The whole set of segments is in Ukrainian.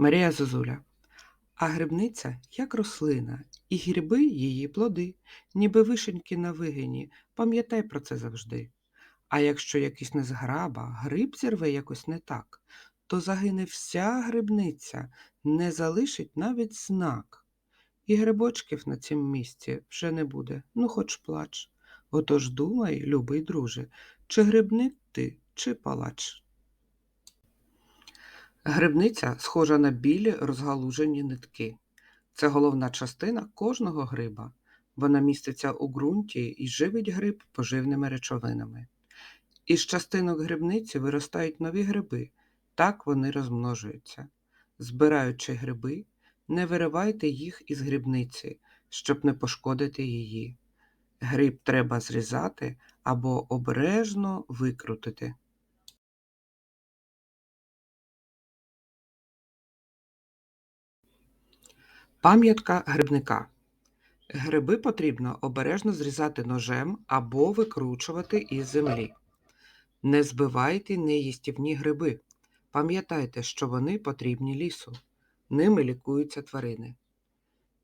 Марія Зозуля. А грибниця як рослина, і гриби її плоди, ніби вишеньки на вигині, пам'ятай про це завжди. А якщо якийсь незграба, гриб зірве якось не так, то загине вся грибниця, не залишить навіть знак. І грибочків на цім місці вже не буде, ну хоч плач. Отож думай, любий друже, чи грибник ти, чи палач. Грибниця схожа на білі розгалужені нитки. Це головна частина кожного гриба. Вона міститься у ґрунті і живить гриб поживними речовинами. Із частинок грибниці виростають нові гриби, так вони розмножуються. Збираючи гриби, не виривайте їх із грибниці, щоб не пошкодити її. Гриб треба зрізати або обережно викрутити. Пам'ятка грибника. Гриби потрібно обережно зрізати ножем або викручувати із землі. Не збивайте неїстівні гриби. Пам'ятайте, що вони потрібні лісу. Ними лікуються тварини.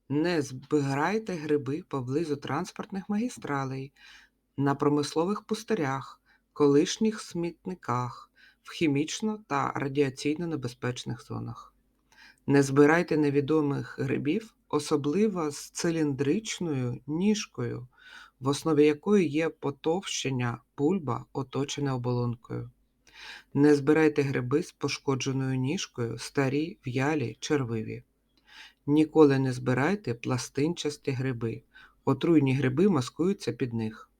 Не збирайте гриби поблизу транспортних магістралей, на промислових пустирях, колишніх смітниках, в хімічно та радіаційно небезпечних зонах. Не збирайте невідомих грибів, особливо з циліндричною ніжкою, в основі якої є потовщення бульба, оточене оболонкою. Не збирайте гриби з пошкодженою ніжкою, старі, в'ялі, червиві. Ніколи не збирайте пластинчасті гриби, отруйні гриби маскуються під них.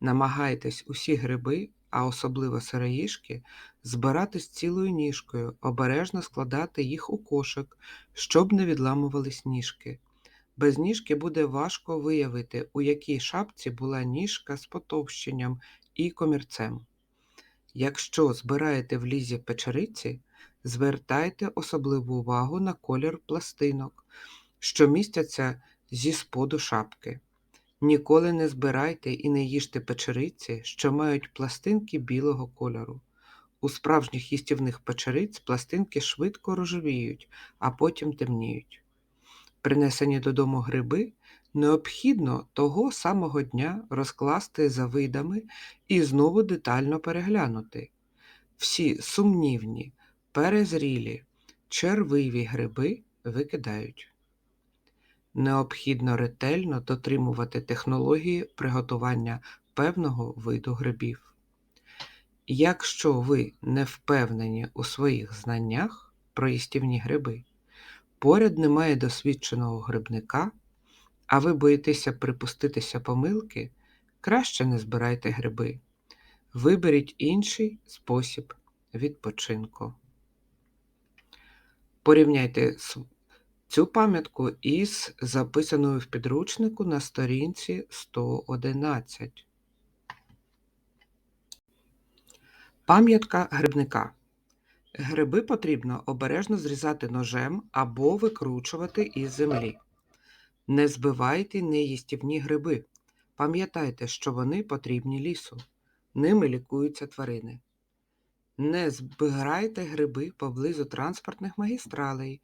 Намагайтесь усі гриби, а особливо сироїжки, збирати з цілою ніжкою, обережно складати їх у кошик, щоб не відламувались ніжки. Без ніжки буде важко виявити, у якій шапці була ніжка з потовщенням і комірцем. Якщо збираєте в лізі печериці, звертайте особливу увагу на колір пластинок, що містяться зі споду шапки. Ніколи не збирайте і не їжте печериці, що мають пластинки білого кольору. У справжніх їстівних печериць пластинки швидко рожевіють, а потім темніють. Принесені додому гриби необхідно того самого дня розкласти за видами і знову детально переглянути. Всі сумнівні, перезрілі, червиві гриби викидають. Необхідно ретельно дотримувати технології приготування певного виду грибів. Якщо ви не впевнені у своїх знаннях про їстівні гриби, поряд немає досвідченого грибника, а ви боїтеся припуститися помилки, краще не збирайте гриби. Виберіть інший спосіб відпочинку. Порівняйте цю пам'ятку із записаною в підручнику на сторінці 111. Пам'ятка грибника. Гриби потрібно обережно зрізати ножем або викручувати із землі. Не збивайте неїстівні гриби. Пам'ятайте, що вони потрібні лісу. Ними лікуються тварини. Не збирайте гриби поблизу транспортних магістралей,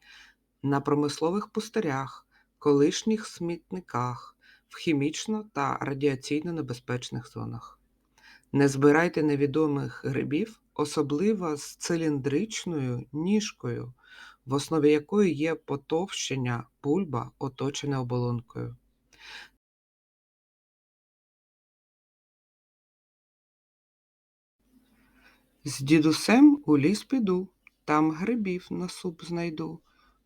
на промислових пустирях, колишніх смітниках, в хімічно та радіаційно небезпечних зонах. Не збирайте невідомих грибів, особливо з циліндричною ніжкою, в основі якої є потовщення бульба, оточене оболонкою. З дідусем у ліс піду, там грибів на суп знайду.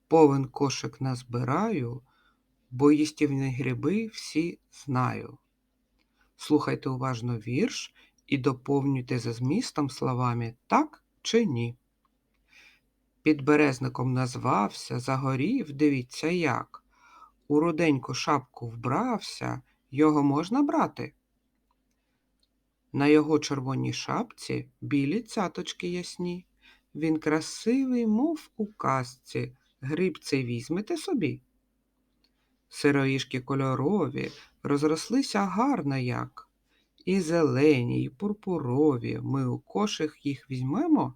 Повен кошик назбираю, бо їстівні гриби всі знаю. Слухайте уважно вірш і доповнюйте за змістом словами так чи ні. Під березником назвався, загорів, дивіться як. У руденьку шапку вбрався, його можна брати. На його червоній шапці білі цяточки ясні. Він красивий, мов у казці. Гриб цей візьмете собі. Сироїшки кольорові, розрослися гарно як. І зелені, і пурпурові. Ми у кошик їх візьмемо.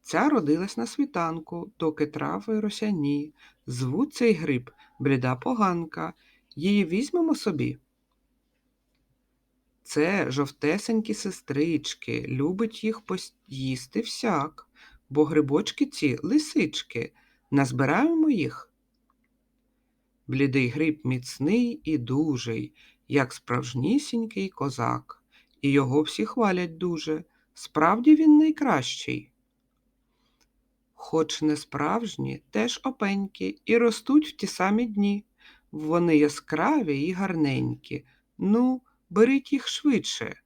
Ця родилась на світанку, доки трави росяні. Звуть цей гриб бліда поганка. Її візьмемо собі. Це жовтесенькі сестрички, любить їх поїсти всяк, бо грибочки ці лисички, назбираємо їх. Блідий гриб міцний і дужий, як справжнісінький козак, і його всі хвалять дуже. Справді він найкращий. Хоч не справжні, теж опенькі, і ростуть в ті самі дні. Вони яскраві і гарненькі. Ну, беріть їх швидше.